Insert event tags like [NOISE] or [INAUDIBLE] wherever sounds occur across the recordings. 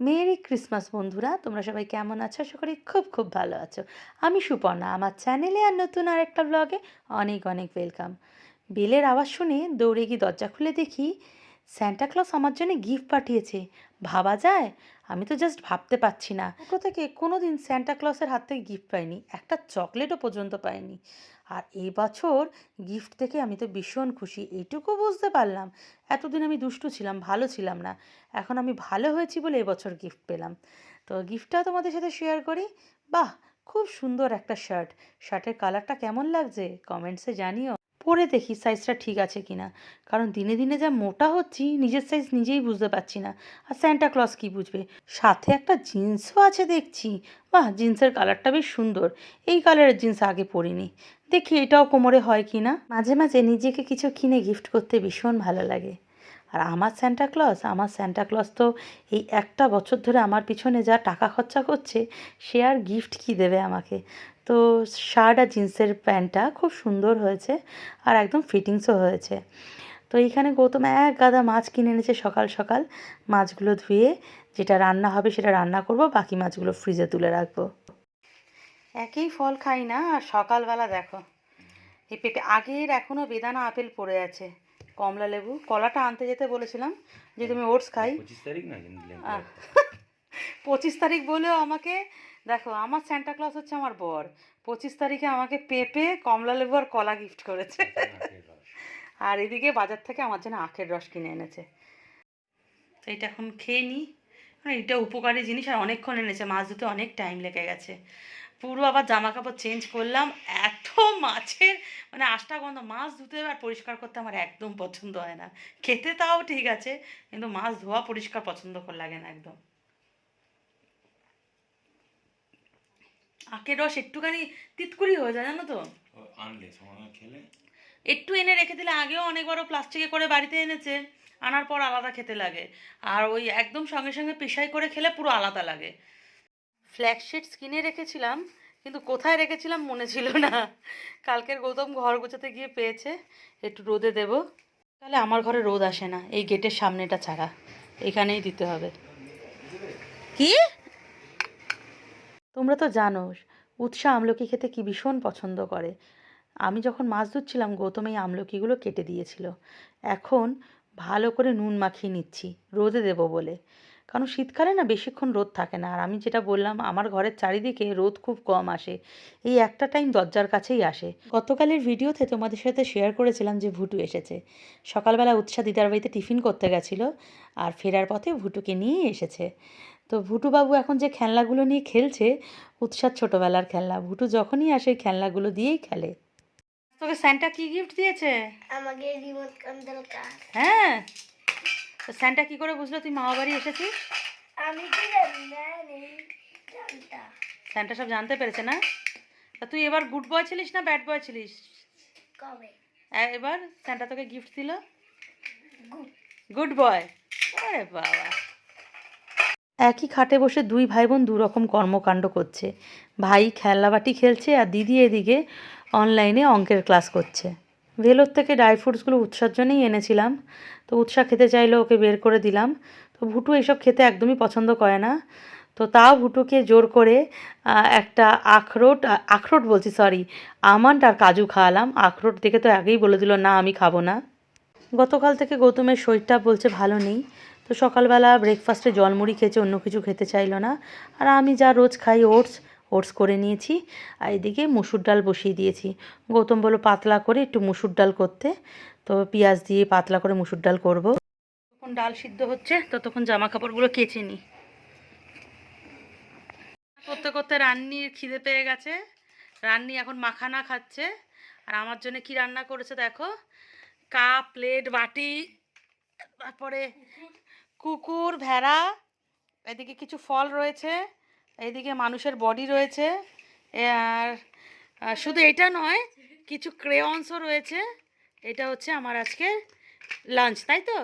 Merry Christmas, বন্ধুরা। তোমরা সবাই কেমন আছো? আশা করি খুব খুব ভালো আছো। আমি সুপর্ণা, আমার চ্যানেলে আর নতুন আর একটা ব্লগে অনেক অনেক ওয়েলকাম বেলের আওয়াজ শুনে দৌড়ে গিয়ে দরজা খুলে দেখি স্যান্টা ক্লস আমার জন্য গিফট পাঠিয়েছে। ভাবা যায়? আমি তো জাস্ট ভাবতে পারছি না। ছোটো থেকে? কোনো দিন স্যান্টা হাত থেকে গিফট পাইনি। একটা চকলেটও পর্যন্ত পাইনি। আর এই বছর গিফট থেকে আমি তো ভীষণ খুশি, এইটুকু বুঝতে পারলাম। এতদিন আমি দুষ্টু ছিলাম, ভালো ছিলাম না। এখন আমি ভালো হয়েছি বলে এবছর গিফট পেলাম। তো গিফটটা তোমাদের সাথে শেয়ার করি। বাহ! খুব সুন্দর একটা শার্ট শার্টের কালারটা কেমন লাগছে? কমেন্টসে জানিও। পরে দেখি সাইজটা ঠিক আছে কি না কারণ দিনে দিনে যা মোটা হচ্ছি, নিজের সাইজ নিজেই বুঝতে পারছি না। আর স্যান্টা ক্লস কী বুঝবে? সাথে একটা জিন্সও আছে দেখছি। বাহ জিন্সের কালারটা বেশ সুন্দর। এই কালারের জিন্স আগে পরিনি। দেখি এটাও কোমরে হয় কি না মাঝে মাঝে নিজেকে কিছু কিনে গিফট করতে ভীষণ ভালো লাগে। আর আমার স্যান্টা ক্লস আমার স্যান্টা ক্লস তো এই একটা বছর ধরে আমার পিছনে যা টাকা খরচা করছে, সে আর গিফট কী দেবে আমাকে? তো শার্ট আর জিন্সের প্যান্টটা খুব সুন্দর হয়েছে আর একদম ফিটিংসও হয়েছে। তো এইখানে গৌতম এক গাদা মাছ কিনে এনেছে সকাল সকাল। মাছগুলো ধুয়ে যেটা রান্না হবে সেটা রান্না করব বাকি মাছগুলো ফ্রিজে তুলে রাখব। একই ফল খাই না আর সকালবেলা দেখো এই পেঁপে আগের এখনও বেদানা আপেল পড়ে আছে। কমলা লেবু কলাটা আনতে যেতে বলেছিলাম যে তুমি ওটস খাই। [LAUGHS] পঁচিশ তারিখ বলেও আমাকে দেখো আমার স্যান্টা ক্লস হচ্ছে আমার বর। পঁচিশ তারিখে আমাকে পেঁপে কমলা লেবু আর কলা গিফট করেছে। আর এদিকে বাজার থেকে আমার জন্য আখের রস কিনে এনেছে। তো এটা এখন খেয়ে নিই মানে এটা উপকারী জিনিস আর অনেকক্ষণ এনেছে। মাছ ধুতে অনেক টাইম লেগে গেছে। পুরো আবার জামা কাপড় চেঞ্জ করলাম। এত মাছের মানে আষ্টা গন্ধ। মাছ ধুতে আর পরিষ্কার করতে আমার একদম পছন্দ হয় না। খেতে তাও ঠিক আছে কিন্তু মাছ ধোয়া পরিষ্কার পছন্দ করে লাগে না একদম। আখের রস একটুখানি তিতকুড়ি হয়ে যায় জানো তো? আনলে খেলে? একটু এনে রেখে দিলে আগেও অনেকবারও প্লাস্টিকে করে বাড়িতে এনেছে আনার পর আলাদা খেতে লাগে। আর ওই একদম সঙ্গে সঙ্গে পেশাই করে খেলে পুরো আলাদা লাগে। ফ্ল্যাগশিটস কিনে রেখেছিলাম কিন্তু কোথায় রেখেছিলাম মনে ছিল না। কালকের গৌতম ঘর গোছাতে গিয়ে পেয়েছে একটু রোদে দেব। তাহলে আমার ঘরে রোদ আসে না এই গেটের সামনেটা ছাড়া এখানেই দিতে হবে। কি? তোমরা তো জানো উৎসাহ আমলকি খেতে কি ভীষণ পছন্দ করে। আমি যখন মাছ ধুচ্ছিলাম গৌতম এই আমলকিগুলো কেটে দিয়েছিল। এখন ভালো করে নুন মাখিয়ে নিচ্ছি, রোদে দেবো বলে। কারণ শীতকালে না বেশিক্ষণ রোদ থাকে না, আর আমি যেটা বললাম, আমার ঘরের চারিদিকে রোদ খুব কম আসে। এই একটা টাইম দরজার কাছেই আসে। গতকালের ভিডিওতে তোমাদের সাথে শেয়ার করেছিলাম যে ভুটু এসেছে। সকালবেলা উৎসাহ দিদার বাড়িতে টিফিন করতে গেছিল, আর ফেরার পথে ভুটুকে নিয়ে এসেছে। তো ভুটু বাবু এখন যে খেলনাগুলো নিয়ে খেলছে উৎসাহ ছোটোবেলার খেলনা ভুটু যখনই আসে খেলনাগুলো দিয়েই খেলে। তোকে স্যান্টা কি গিফট দিয়েছে? আমাকে রিমোট কন্ট্রোল কার হ্যাঁ? তো স্যান্টা কি করে বুঝলো? তুই মামা বাড়ি এসেছিস? আমি জানতা স্যান্টা সব জানতে পেরেছে না? তা তুই এবার গুড বয় ছিলিস না ব্যাড বয় ছিলিস? কবে? এবার স্যান্টা তোকে গিফট দিল? গুড গুড বয় আরে বাবা। একই খাটে বসে দুই ভাই বোন দুরকম কর্মকাণ্ড করছে। ভাই খেলনাবাটি খেলছে আর দিদি এদিকে অনলাইনে অঙ্কের ক্লাস করছে। ভেলোর থেকে ড্রাই ফ্রুটসগুলো উৎসার জন্যই এনেছিলাম। তো উৎসাহ খেতে চাইলে, ওকে বের করে দিলাম। তো ভুটু এসব খেতে একদমই পছন্দ করে না। তো তাও ভুটুকে জোর করে একটা আখরোট আখরোট বলছি সরি আমন্ড আর কাজু খাওয়ালাম। আখরোট দেখে তো আগেই বলে দিল, না, আমি খাব না। গতকাল থেকে গৌতমের শরীরটা বলছে ভালো নেই। তো সকালবেলা ব্রেকফাস্টে জলমুড়ি খেয়েছে, অন্য কিছু খেতে চাইলো না। আর আমি যা রোজ খাই, ওটস ওটস করে নিয়েছি। আর এদিকে মুসুর ডাল বসিয়ে দিয়েছি। গৌতম বলল, পাতলা করে একটু মুসুর ডাল করতে। তো পেঁয়াজ দিয়ে পাতলা করে মুসুর ডাল করব। তখন ডাল সিদ্ধ হচ্ছে, ততক্ষণ জামা কাপড়গুলো কেচে নিই। করতে করতে রান্নির খিদে পেয়ে গেছে। রান্নি এখন মাখানা খাচ্ছে। আর আমার জন্য কি রান্না করেছে দেখো? কাপ, প্লেট, বাটি, তারপরে কুকুর, ভেড়া, এদিকে কিছু ফল রয়েছে এইদিকে মানুষের বডি রয়েছে, আর শুধু এটা নয়, কিছু ক্রেয়ন্সও রয়েছে, এটা হচ্ছে আমার আজকে লাঞ্চ তাই তো?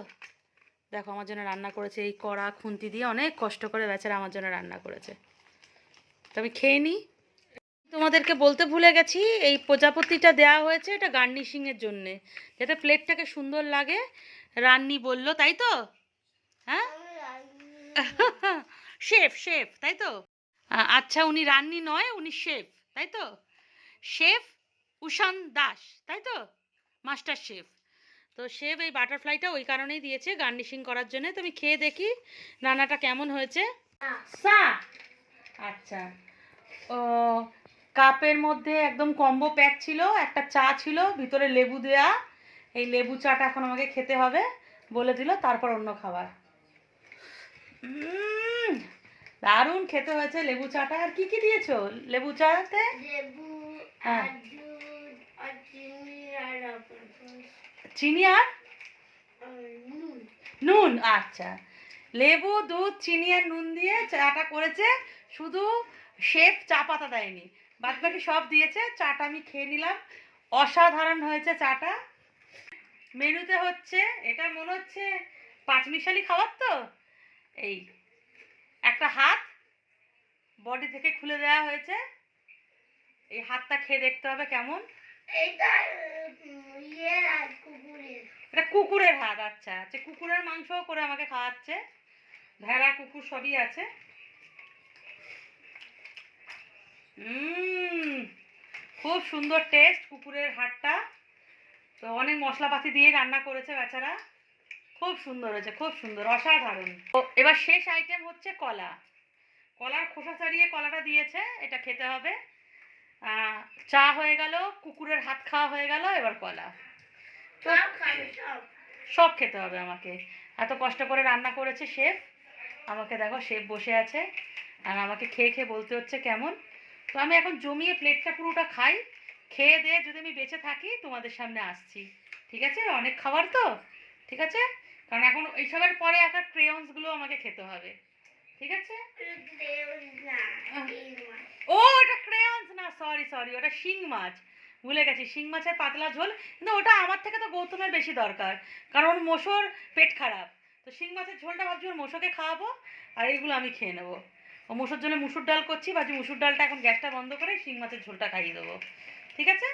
দেখো, আমার জন্য রান্না করেছে এই কড়া খুন্তি দিয়ে, অনেক কষ্ট করে বেচারা আমার জন্য রান্না করেছে। তো আমি খেয়ে নিই তোমাদেরকে বলতে ভুলে গেছি, এই প্রজাপতিটা দেওয়া হয়েছে এটা গার্নিশিংয়ের জন্যে। যাতে প্লেটটাকে সুন্দর লাগে, রান্নি বলল, তাই তো? হ্যাঁ? [LAUGHS] শেফ শেফ তাই তো? আচ্ছা উনি রান্নি নয় উনি শেফ তাই তো? শেফ উষান দাস তাই তো? Master chef. তো শেফ এই বাটারফ্লাইটা ওই কারণেই দিয়েছে গার্নিশিং করার জন্য। তুমি খেয়ে দেখি রান্নাটা কেমন হয়েছে। সা আচ্ছা। ও কাপের মধ্যে একদম কম্বো প্যাক ছিল একটা চা ছিল ভিতরে লেবু দেয়া। এই লেবু চাটা এখন আমাকে খেতে হবে বলে দিল তারপর অন্য খাবার। দারুণ খেতে হয়েছে লেবু চাটা। আর কি কি দিয়েছ? লেবু চাতে? লেবু হ্যাঁ। আর দুধ আর চিনি আর? চিনি নুন। আচ্ছা। লেবু দুধ চিনি আর নুন দিয়ে চাটা করেছে। শুধু শেফ চা পাতা দেয়নি। বাদ বাকি সব দিয়েছে। চাটা আমি খেয়ে নিলাম। অসাধারণ হয়েছে চাটা। মেনুতে হচ্ছে এটা মনে হচ্ছে পাঁচমিশালি খাবার তো? এই একটা হাত বডি থেকে খুলে দেওয়া হয়েছে। এই হাতটা খেয়ে দেখতে হবে কেমন। এটা ইয়ে আর কুকুরের। হাত আচ্ছা। আচ্ছা কুকুরের মাংসও করে আমাকে খাওয়াচ্ছে। ভেড়া কুকুর সবই আছে। খুব সুন্দর টেস্ট কুকুরের হাটটা তো অনেক মশলাপাতি দিয়ে রান্না করেছে বেচারা। খুব সুন্দর হয়েছে খুব সুন্দর অসাধারণ। তো এবার শেষ আইটেম হচ্ছে কলা। কলার খোসা ছাড়িয়ে কলাটা দিয়েছে এটা খেতে হবে। চা হয়ে গেল কুকুরের হাত খাওয়া হয়ে গেল এবার কলা। সব খেতে হবে আমাকে। এত কষ্ট করে রান্না করেছে শেফ। আমাকে দেখো শেফ বসে আছে। আর আমাকে খেয়ে খেয়ে বলতে হচ্ছে কেমন। তো আমি এখন জমিয়ে প্লেটটা পুরোটা খাই। খেয়ে দিয়ে যদি আমি বেঁচে থাকি তোমাদের সামনে আসছি। ঠিক আছে? অনেক খাবার তো? ঠিক আছে? কারণ এখন এইসবের পরে একটা ক্রেয়ন্সগুলো আমাকে খেতে হবে। ঠিক আছে। ও ওটা ক্রেয়ন্স না সরি সরি ওটা শিং মাছ। ভুলে গেছি, শিং মাছের পাতলা ঝোল, কিন্তু ওটা আমার থেকে তো গৌতমের বেশি দরকার, কারণ মোষর পেট খারাপ। তো শিং মাছের ঝোলটা ভাবছি ওর মোষকে খাওয়াবো, আর এইগুলো আমি খেয়ে নেব। ও মোষর জন্য মুসুর ডাল করছি, ভাবছি মুসুর ডালটা এখন গ্যাসটা বন্ধ করে শিং মাছের ঝোলটা খাইয়ে দেবো। ঠিক আছে?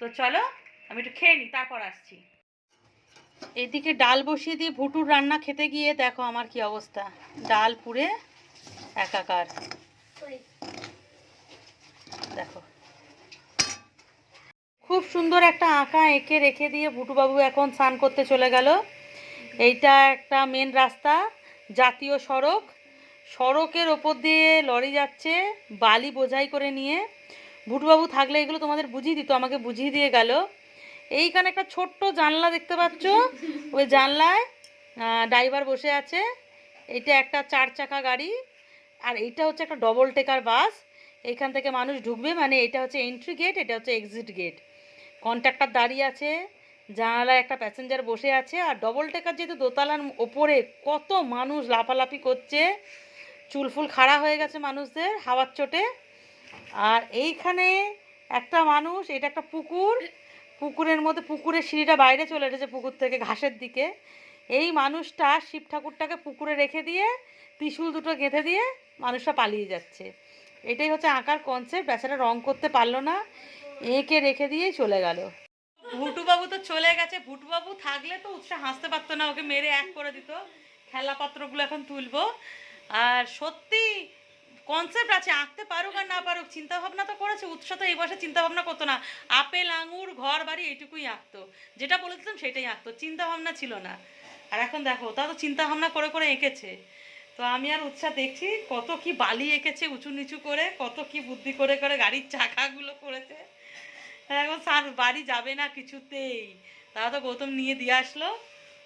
তো চলো, আমি একটু খেয়ে নিই তারপর আসছি। এদিকে ডাল বসিয়ে দিয়ে ভুটুর রান্না খেতে গিয়ে দেখো আমার কি অবস্থা। ডাল পুড়ে একাকার। দেখো। খুব সুন্দর একটা আঁকা এঁকে রেখে দিয়ে ভুটুবাবু এখন স্নান করতে চলে গেল। এইটা একটা মেন রাস্তা, জাতীয় সড়ক। সড়কের ওপর দিয়ে লরি যাচ্ছে, বালি বোঝাই করে নিয়ে। ভুটুবাবু থাকলে এগুলো তোমাদের বুঝিয়ে দিত, আমাকে বুঝিয়ে দিয়ে গেল। এইখানে একটা ছোট্ট জানলা দেখতে পাচ্ছ। ওই জানলায় ড্রাইভার বসে আছে। এটা একটা চার চাকা গাড়ি আর এটা হচ্ছে একটা ডবল টেকার বাস এইখান থেকে মানুষ ঢুকবে মানে এটা হচ্ছে এন্ট্রি গেট এটা হচ্ছে এক্সিট গেট কন্ট্রাক্টর দাঁড়িয়ে আছে, জানালায় একটা প্যাসেঞ্জার বসে আছে আর ডবল টেকার যেহেতু দোতলার ওপরে কত মানুষ লাফালাফি করছে চুলফুল খাড়া হয়ে গেছে মানুষদের হাওয়ার চোটে। আর এইখানে একটা মানুষ, এটা একটা পুকুর পুকুরের মধ্যে, পুকুরের সিঁড়িটা বাইরে চলে এসেছে পুকুর থেকে, ঘাসের দিকে। এই মানুষটা শিব ঠাকুরটাকে পুকুরে রেখে দিয়ে, ত্রিশূল দুটো গেঁথে দিয়ে মানুষটা পালিয়ে যাচ্ছে। এটাই হচ্ছে আঁকার কনসেপ্ট বেচারা রং করতে পারল না, এঁকে রেখে দিয়েই চলে গেল। ভুটুবাবু তো চলে গেছে, ভুটুবাবু থাকলে তো উৎসাহ হাসতে পারতো না, ওকে মেরে এক করে দিত। খেলাপাত্রগুলো এখন তুলবো। আর সত্যি কনসেপ্ট আছে, আঁকতে পারুক আর না পারুক চিন্তা ভাবনা তো করেছে উৎসাহ তো এই বয়সে চিন্তা ভাবনা করতো না। আপেল, আঙুর, ঘর, বাড়ি এইটুকুই আঁকতো। যেটা বলেছিলাম সেটাই আঁকতো চিন্তা ভাবনা ছিল না। আর এখন দেখো তা তো চিন্তা ভাবনা করে করে এঁকেছে। তো আমি আর উৎসাহ দেখছি কত কি বালি এঁকেছে উঁচু নিচু করে, কত কি বুদ্ধি করে করে গাড়ির চাকাগুলো করেছে। এখন সার বাড়ি যাবে না কিছুতেই। তারা তো গৌতম নিয়ে দিয়ে আসলো।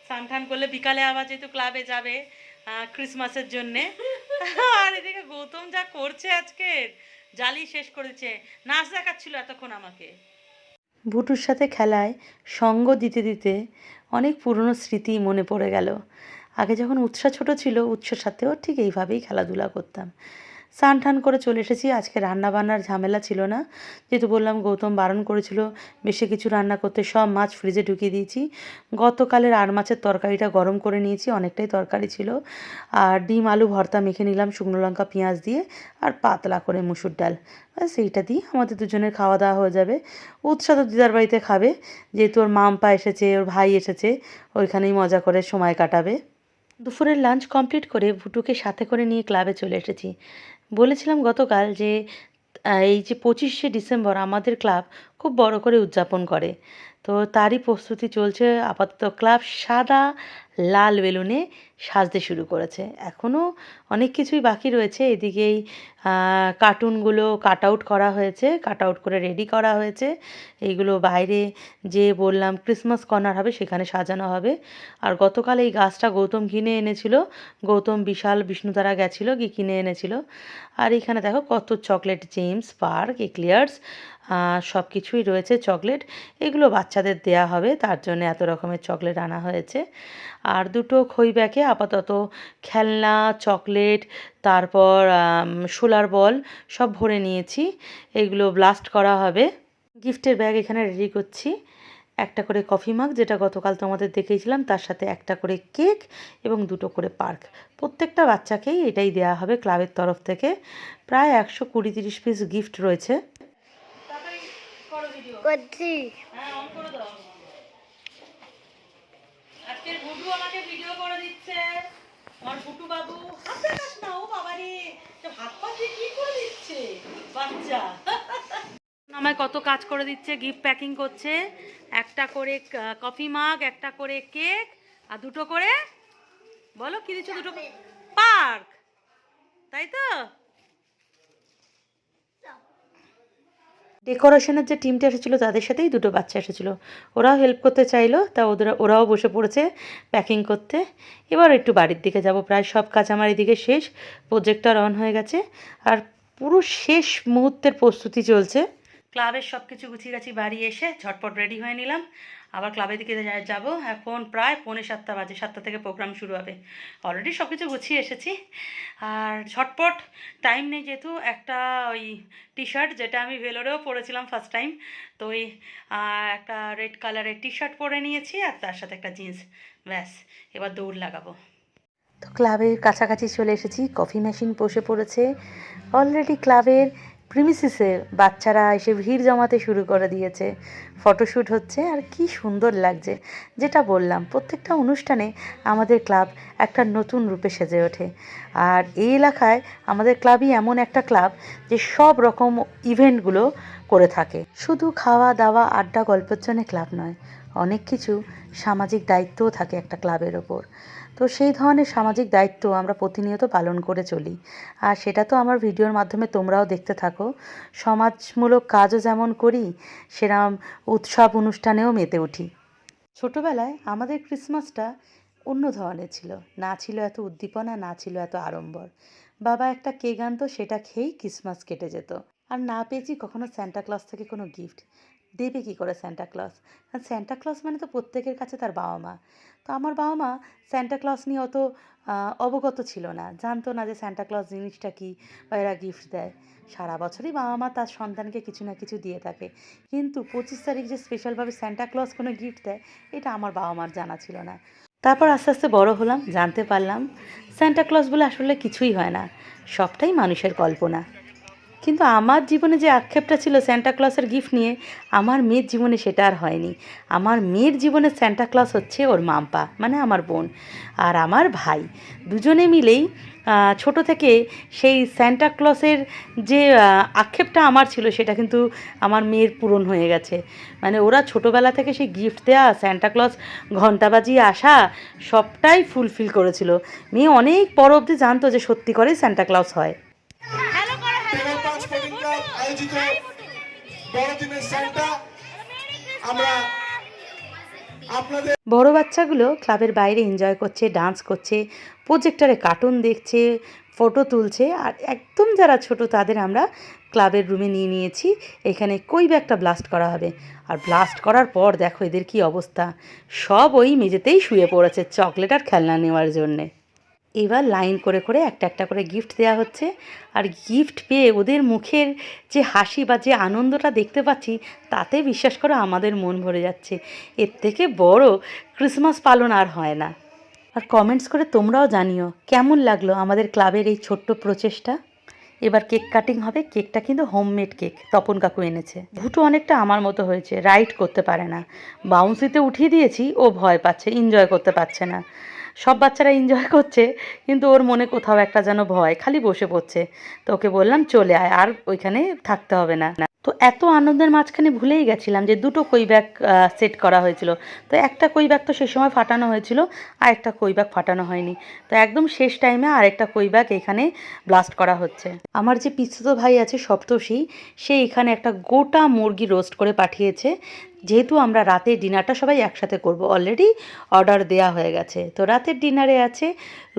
স্নান করলে বিকালে আবার যেহেতু ক্লাবে যাবে ক্রিসমাসের জন্যে। আর এদিকে গৌতম যা করছে আজকে, জালি শেষ করেছে। নাচ দেখাচ্ছিল এতক্ষণ আমাকে। ভুটুর সাথে খেলায় সঙ্গ দিতে দিতে অনেক পুরনো স্মৃতি মনে পড়ে গেল। আগে যখন উৎসাহ ছোট ছিল, উৎসার সাথেও ঠিক এইভাবেই খেলাধুলা করতাম। স্নান টান করে চলে এসেছি। আজকে রান্না বান্নার ঝামেলা ছিল না। যেহেতু বললাম গৌতম বারণ করেছিল, বেশি কিছু রান্না করতে সব মাছ ফ্রিজে ঢুকিয়ে দিয়েছি। গতকালের আর মাছের তরকারিটা গরম করে নিয়েছি, অনেকটাই তরকারি ছিল। আর ডিম, আলু ভর্তা মেখে নিলাম, শুকনো লঙ্কা, পেঁয়াজ দিয়ে, আর পাতলা করে মুসুর ডাল। ব্যাস সেইটা দিয়ে আমাদের দুজনের খাওয়া দাওয়া হয়ে যাবে। উৎসাহ দিদার বাড়িতে খাবে। যেহেতু ওর মাম্পা এসেছে, ওর ভাই এসেছে, ওইখানেই মজা করে সময় কাটাবে। দুপুরের লাঞ্চ কমপ্লিট করে ভুটুকে সাথে করে নিয়ে ক্লাবে চলে এসেছি। বলেছিলাম গতকাল যে এই যে পঁচিশে ডিসেম্বর আমাদের ক্লাব খুব বড় করে উদযাপন করে। তো তারই প্রস্তুতি চলছে আপাতত ক্লাব সাদা লাল বেলুনে সাজতে শুরু করেছে। এখনও অনেক কিছুই বাকি রয়েছে। এদিকেই কার্টুনগুলো কাট আউট করা হয়েছে, কাট আউট করে রেডি করা হয়েছে। এইগুলো বাইরে যে বললাম ক্রিসমাস কর্নার হবে সেখানে সাজানো হবে। আর গতকাল এই গাছটা গৌতম কিনে এনেছিল। গৌতম বিশাল বিষ্ণুতারা গেছিল গিয়ে কিনে এনেছিল। আর এখানে দেখো কত চকলেট জেমস, পার্ক, এক্লিয়ার্স সব কিছুই রয়েছে চকলেট। এগুলো বাচ্চাদের দেয়া হবে, তার জন্য এত রকমের চকলেট আনা হয়েছে। আর দুটো খই ব্যাগে আপাতত খেলনা চকলেট তারপর সোলার বল সব ভরে নিয়েছি। এগুলো ব্লাস্ট করা হবে। গিফটের ব্যাগ এখানে রেডি করছি। একটা করে কফি মাগ যেটা গতকাল তোমাদের দেখিয়েছিলাম তার সাথে একটা করে কেক এবং দুটো করে পার্ক প্রত্যেকটা বাচ্চাকেই এটাই দেওয়া হবে ক্লাবের তরফ থেকে। প্রায় একশো কুড়ি তিরিশ পিস গিফট রয়েছে। আজকের ভুটু আমাকে ভিডিও করে দিচ্ছে। আমার ভুটু বাবু হাত দেখাস না ও বাবা রে হাত পা দিয়ে কি করে দিচ্ছে? বাচ্চা। আমায় কত কাজ করে দিচ্ছে গিফট প্যাকিং করছে। একটা করে কফি মাগ একটা করে কেক আর দুটো করে বলো কি দিচ্ছ দুটো? পার্ক তাই তো? ডেকোরেশনের যে টিমটা এসেছিল, তাদের সাথেই দুটো বাচ্চা এসেছিল। ওরাও হেল্প করতে চাইলো তা ওদের ওরাও বসে পড়েছে প্যাকিং করতে। এবার একটু বাড়ির দিকে যাব। প্রায় সব কাজ আমার এদিকে শেষ। প্রজেক্টর অন হয়ে গেছে। আর পুরো শেষ মুহূর্তের প্রস্তুতি চলছে। ক্লাবের সব কিছু গুছিয়ে গাছি বাড়ি এসে ঝটপট রেডি হয়ে নিলাম। আবার ক্লাবের দিকে যাব। এখন প্রায় পৌনে সাতটা বাজে, সাতটা থেকে প্রোগ্রাম শুরু হবে। অলরেডি সব কিছু গুছিয়ে এসেছি। আর ঝটপট টাইম নেই যেহেতু, একটা ওই টি শার্ট যেটা আমি ভেলোরেও পরেছিলাম ফার্স্ট টাইম তো ওই একটা রেড কালারের টি শার্ট পরে নিয়েছি আর তার সাথে একটা জিন্স ব্যাস, এবার দৌড় লাগাবো। তো ক্লাবের কাছাকাছি চলে এসেছি। কফি মেশিন বসে পড়েছে। অলরেডি ক্লাবের প্রিমিসিসে বাচ্চারা এসে ভিড় জমাতে শুরু করে দিয়েছে। ফটোশ্যুট হচ্ছে আর কি সুন্দর লাগছে। যেটা বললাম, প্রত্যেকটা অনুষ্ঠানে আমাদের ক্লাব একটা নতুন রূপে সেজে ওঠে। আর এই এলাকায় আমাদের ক্লাবই এমন একটা ক্লাব যে সব রকম ইভেন্টগুলো করে থাকে। শুধু খাওয়া, দাওয়া, আড্ডা, গল্পের জন্য ক্লাব নয়, অনেক কিছু সামাজিক দায়িত্বও থাকে একটা ক্লাবের ওপর। তো সেই ধরনের সামাজিক দায়িত্ব আমরা প্রতিনিয়ত পালন করে চলি। আর সেটা তো আমার ভিডিওর মাধ্যমে তোমরাও দেখতে থাকো। সমাজমূলক কাজও যেমন করি, সেরম উৎসব অনুষ্ঠানেও মেতে উঠি। ছোটোবেলায় আমাদের ক্রিসমাসটা অন্য ধরনের ছিল। না ছিল এত উদ্দীপনা, না ছিল এত আড়ম্বর। বাবা একটা কেক আনতো, সেটা খেয়েই ক্রিসমাস কেটে যেত। আর না পেয়েছি কখনো স্যান্টা ক্লজ থেকে কোনো গিফট দেবে কী করে স্যান্টা ক্লজ কারণ স্যান্টা ক্লজ মানে তো প্রত্যেকের কাছে তার বাবা মা। তো আমার বাবা মা স্যান্টা ক্লজ নিয়ে অত অবগত ছিল না। জানতো না যে স্যান্টা ক্লজ জিনিসটা কী বা এরা গিফট দেয়। সারা বছরই বাবা মা তার সন্তানকে কিছু না কিছু দিয়ে থাকে। কিন্তু পঁচিশ তারিখ যে স্পেশালভাবে স্যান্টা ক্লজ কোনো গিফট দেয়, এটা আমার বাবা মার জানা ছিল না। তারপর আস্তে আস্তে বড় হলাম, জানতে পারলাম স্যান্টা ক্লজ বলে আসলে কিছুই হয় না। সবটাই মানুষের কল্পনা। কিন্তু আমার জীবনে যে আক্ষেপটা ছিল ক্লসের গিফট নিয়ে, আমার মেয়ের জীবনে সেটা আর হয়নি। আমার মেয়ের জীবনে ক্লস হচ্ছে ওর মাম্পা মানে আমার বোন আর আমার ভাই। দুজনে মিলেই ছোট থেকে সেই ক্লসের যে আক্ষেপটা আমার ছিল সেটা কিন্তু আমার মেয়ের পূরণ হয়ে গেছে। মানে ওরা ছোটোবেলা থেকে সেই গিফট দেওয়া ক্লস ঘণ্টা বাজিয়ে আসা, সবটাই ফুলফিল করেছিল। মেয়ে অনেক পর অবধি জানতো যে সত্যি করেই ক্লস হয়। আয়োজিত বড়দিনের সেন্টা আমরা আপনাদের বড় বাচ্চাগুলো ক্লাবের বাইরে এনজয় করছে ডান্স করছে প্রজেক্টরে কার্টুন দেখছে ফটো তুলছে আর একদম যারা ছোট তাদের আমরা ক্লাবের রুমে নিয়ে নিয়েছি। এখানে কই একটা ব্লাস্ট করা হবে? আর ব্লাস্ট করার পর দেখো এদের কি অবস্থা। সব ওই মেঝেতেই শুয়ে পড়েছে চকলেট আর খেলনা নেওয়ার জন্যে। এবার লাইন করে করে একটা একটা করে গিফট দেওয়া হচ্ছে। আর গিফট পেয়ে ওদের মুখের যে হাসি বা যে আনন্দটা দেখতে পাচ্ছি, তাতে বিশ্বাস করো আমাদের মন ভরে যাচ্ছে। এর থেকে বড় ক্রিসমাস পালন আর হয় না। আর কমেন্টস করে তোমরাও জানিও, কেমন লাগল আমাদের ক্লাবের এই ছোট্ট প্রচেষ্টা? এবার কেক কাটিং হবে কেকটা কিন্তু হোমমেড কেক তপন কাকু এনেছে। ভুটু অনেকটা আমার মতো হয়েছে রাইড করতে পারে না। বাউন্সিতে উঠিয়ে দিয়েছি, ও ভয় পাচ্ছে এনজয় করতে পারছে না। সব বাচ্চারা এনজয় করছে, কিন্তু ওর মনে কোথাও একটা যেন ভয়, খালি বসে পড়ছে। তো ওকে বললাম, চলে আয়, আর ওইখানে থাকতে হবে না। তো এত আনন্দের মাঝখানে ভুলেই গেছিলাম যে দুটো কই ব্যাগ সেট করা হয়েছিল। তো একটা কই ব্যাগ তো সে সময় ফাটানো হয়েছিল আর একটা কই ব্যাগ ফাটানো হয়নি। তো একদম শেষ টাইমে আর একটা কই ব্যাগ এখানে ব্লাস্ট করা হচ্ছে। আমার যে পিস্তুত ভাই আছে সপ্তর্ষি, সে এখানে একটা গোটা মুরগি রোস্ট করে পাঠিয়েছে। যেহেতু আমরা রাতের ডিনারটা সবাই একসাথে করব অলরেডি অর্ডার দেয়া হয়ে গেছে। তো রাতের ডিনারে আছে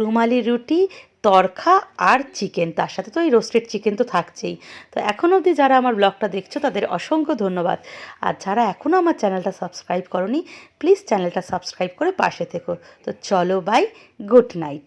রুমালি রুটি তরখা আর চিকেন, তার সাথে তো এই রোস্টেড চিকেন তো থাকছেই। তো এখন অবধি যারা আমার ব্লগটা দেখছ, তাদের অসংখ্য ধন্যবাদ। আর যারা এখনও আমার চ্যানেলটা সাবস্ক্রাইব করনি প্লিজ চ্যানেলটা সাবস্ক্রাইব করে পাশে থেকো। তো চলো বাই গুড নাইট